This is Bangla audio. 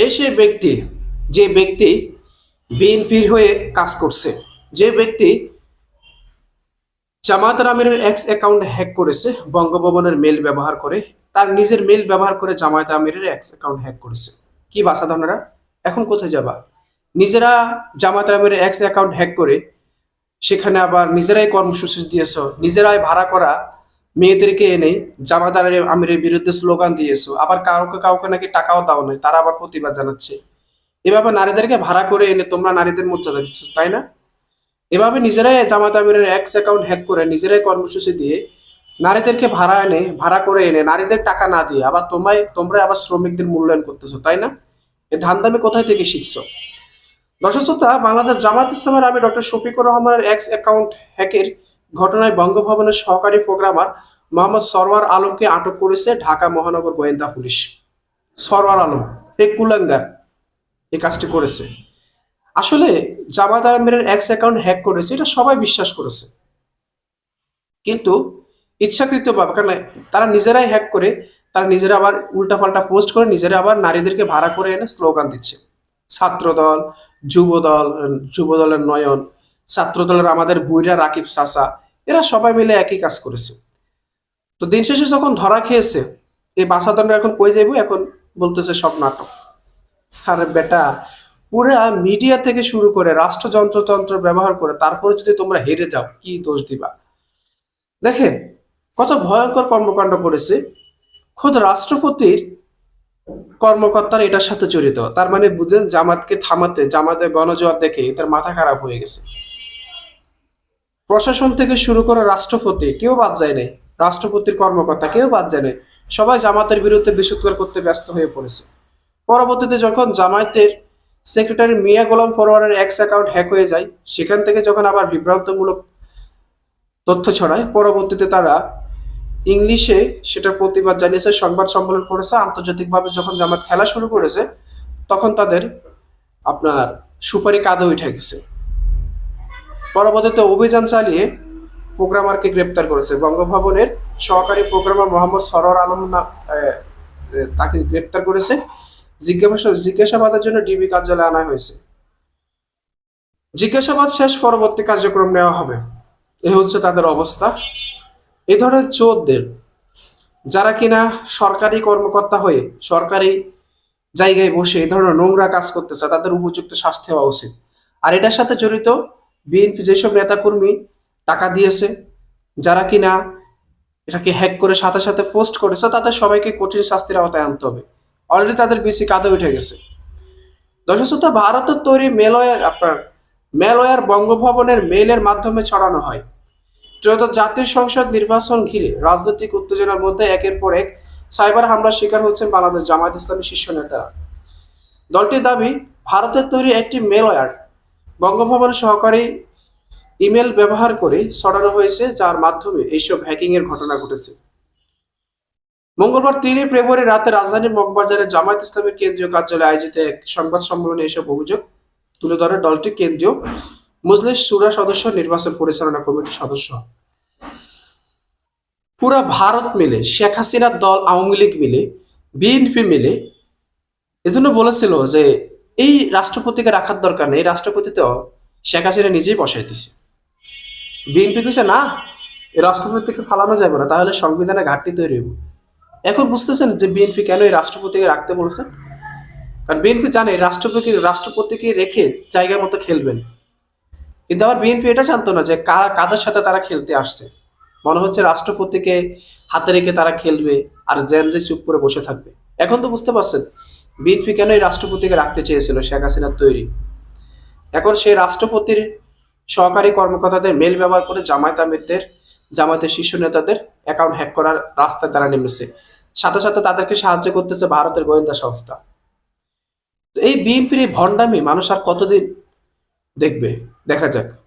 এই সে ব্যক্তি, যে ব্যক্তি বিএনপির হয়ে কাজ করছে, যে ব্যক্তি জামাত আমিরের এক্স অ্যাকাউন্ট হ্যাক করেছে, বঙ্গভবনের মেল ব্যবহার করে, তার নিজের মেল ব্যবহার করে জামায়াত আমিরের এক্স অ্যাকাউন্ট হ্যাক করেছে। কি বাসাধনারা এখন কোথায় যাবা? নিজেরা জামাত আমিরের এক্স অ্যাকাউন্ট হ্যাক করে, সেখানে আবার নিজেরাই কর্মসূচি দিয়েছ, নিজেরাই ভাড়া করা মেয়েদেরকে এনে জামাত আমিরের- বিরুদ্ধে স্লোগান দিয়েছ। আবার কাউকে কাউকে নাকি টাকাও দাও নাই, তারা আবার প্রতিবাদ জানাচ্ছে। এভাবে নারীদেরকে ভাড়া করে এনে তোমরা নারীদের মর্যাদা দিচ্ছ, তাই না? এভাবে নিজেরাই জামাত আমিরের এক্স অ্যাকাউন্ট হ্যাক করে নিজেরাই কর্মসূচি দিয়ে নারীদেরকে ভাড়া এনে, ভাড়া করে এনে নারীদের টাকা না দিয়ে আবার তোমায়, তোমরা আবার শ্রমিকদের মূল্যায়ন করতেছো, তাই না? এ ধান্দামি কোথায় থেকে শিখছো? দর্শক শ্রোতা, বাংলাদেশ জামাত ইসলামের আমি ডক্টর শফিকুর রহমানের এক্স অ্যাকাউন্ট হ্যাকের ঘটনায় বঙ্গভবনের সহকারী প্রোগ্রামার মোহাম্মদ সরওয়ার আলমকে আটক করেছে ঢাকা মহানগর গোয়েন্দা পুলিশ। সরওয়ার আলম, এ কুলাঙ্গার এই কাজটি করেছে। আসলে জামাত আমিরের এক্স অ্যাকাউন্ট হ্যাক করেছে, এটা সবাই বিশ্বাস করেছে। কিন্তু ইচ্ছাকৃত ইচ্ছাকৃতভাবে কারণ তারা নিজেরাই হ্যাক করে, তারা নিজেরা আবার উল্টাপাল্টা পোস্ট করে, নিজেরা আবার নারীদেরকে ভাড়া করে এনে স্লোগান দিচ্ছে। ছাত্রদল, যুবদল, যুবদলের নয়ন, ছাত্রদলের আমাদের বুইরা রাকিব সাসা এরা সবাই মিলে একই কাজ করেছে। তো দিন শেষে যখন ধরা খেয়েছে, এই বাসাদণ্ডরা এখন কই যাইব? এখন বলতেছে সব নাটক। আরে বেটা, পুরা মিডিয়া থেকে শুরু করে রাষ্ট্রযন্ত্রতন্ত্র ব্যবহার করে তারপরে যদি তোমরা হেরে যাও, কি দোষ দিবা? দেখেন, কত ভয়ঙ্কর কর্মকাণ্ড করেছে। খোদ রাষ্ট্রপতির কর্মকর্তারা এটার সাথে জড়িত। তার মানে বুঝেন, জামাতকে থামাতে, জামাতের গণজোয়ার দেখে তার মাথা খারাপ হয়ে গেছে। প্রশাসন থেকে শুরু করে রাষ্ট্রপতি, কেউ বাদ যায় নাই। রাষ্ট্রপতির কর্মকর্তা, কেউ বাদ নাই। সবাই জামাতের বিরুদ্ধে বিশুদ্ধ করতে ব্যস্ত হয়ে পড়েছে। পরবর্তীতে যখন জামায়াতের সেক্রেটারি মিয়া গোলাম ফরওয়ারের এক্স অ্যাকাউন্ট হ্যাক হয়ে যায়, সেখান থেকে যখন আবার বিভ্রান্তমূলক তথ্য ছড়ায়, পরবর্তীতে তারা ইংলিশে সেটার প্রতিবাদ জানিয়েছে, সংবাদ সম্মেলন করেছে, আন্তর্জাতিকভাবে যখন জামাত খেলা শুরু করেছে, তখন তাদের আপনার সুপারি কাঁধে উঠে গেছে। পরবর্তীতে অভিযান চালিয়ে প্রোগ্রামারকে গ্রেপ্তার করেছে। বঙ্গভবনের সহকারী প্রোগ্রামার মোহাম্মদ সরর আলম না- এ, এ, তাকে গ্রেপ্তার করেছে। জিজ্ঞাসা জিজ্ঞাসাবাদের জন্য ডিবি কার্যালয়ে আনা হয়েছে। জিজ্ঞাসাবাদ শেষ পরবর্তী কার্যক্রম নেওয়া হবে। এ হচ্ছে তাদের অবস্থা। এ ধরনের চোরদের যারা কিনা সরকারি কর্মকর্তা হয়ে সরকারি জায়গায় বসে এই ধরনের নোংরা কাজ করতেছে তাদের উপযুক্ত শাস্তি হওয়া উচিত। আর এটার সাথে জড়িত বিএনপি যেসব নেতাকর্মী টাকা দিয়েছে। যারা কিনা এটাকে হ্যাক করে সাথে সাথে পোস্ট করেছে, তাদের সবাইকে কঠিন শাস্তির আওতায় আনতে হবে। অলরেডি তাদের বেশি কাঁধে উঠে গেছে। দর্শক ভারতের তৈরি মেলওয়ার আপনার মেলওয়ার বঙ্গভবনের মেইলের মাধ্যমে ছড়ানো হয়। ত্রয়োদশ জাতীয় সংসদ নির্বাচন ঘিরে রাজনৈতিক উত্তেজনার মধ্যে একের পর এক সাইবার হামলার শিকার হচ্ছেন বাংলাদেশ জামায়াত ইসলামী শীর্ষ নেতারা। দলটির দাবি, ভারতের তৈরি একটি মেলওয়্যার বঙ্গভবন সহকারী ইমেল ব্যবহার করে ছড়ানো হয়েছে, যার মাধ্যমে এইসব হ্যাকিং এর ঘটনা ঘটেছে। মঙ্গলবার তিনই ফেব্রুয়ারি রাতে রাজধানীর মগবাজারে জামায়াত ইসলামের কেন্দ্রীয় কার্যালয়ে আয়োজিত এক সংবাদ সম্মেলনে এসব অভিযোগ তুলে ধরে দলটির কেন্দ্রীয় মুজলিস সুরা সদস্য, নির্বাচন পরিচালনা কমিটির সদস্য। পুরা ভারত মিলে, শেখ হাসিনার দল আওয়ামী লীগ মিলে, বিএনপি মিলে, এজন্য বলেছিল যে এই রাষ্ট্রপতিকে রাখার দরকার নেই, এই রাষ্ট্রপতি তো শেখ হাসিনা নিজেই বসাই দিছে বিএনপি কইছে, না, এই রাষ্ট্রপতিকে ফালানো যাবে না, তাহলে সংবিধানে ঘাটতি তৈরি হইব। এখন বুঝতেছেন যে বিএনপি কেন এই রাষ্ট্রপতিকে রাখতে বলেছে? কারণ বিএনপি জানে রাষ্ট্রপতি রাষ্ট্রপতিকে রেখে জায়গা মতো খেলবেন। কিন্তু আবার বিএনপি এটা জানতো না যে কারা, কাদের সাথে তারা খেলতে আসছে। মনে হচ্ছে রাষ্ট্রপতিকে হাতে রেখে তারা খেলবে আর জেন যে চুপ করে বসে থাকবে। এখন তো বুঝতে পারছেন, বিএনপি কেন এই রাষ্ট্রপতিকে রাখতে চেয়েছিল, শেখ হাসিনার তৈরি? এখন সেই রাষ্ট্রপতির সহকারী কর্মকর্তাদের মেল ব্যবহার করে জামায়াত আমিরদের, জামায়াতের শীর্ষ নেতাদের অ্যাকাউন্ট হ্যাক করার রাস্তায় তারা নেমেছে। সাথে সাথে তাদেরকে সাহায্য করতেছে ভারতের গোয়েন্দা সংস্থা। এই বিএনপির এই ভণ্ডামি মানুষ আর কতদিন দেখবে? দেখা যাক।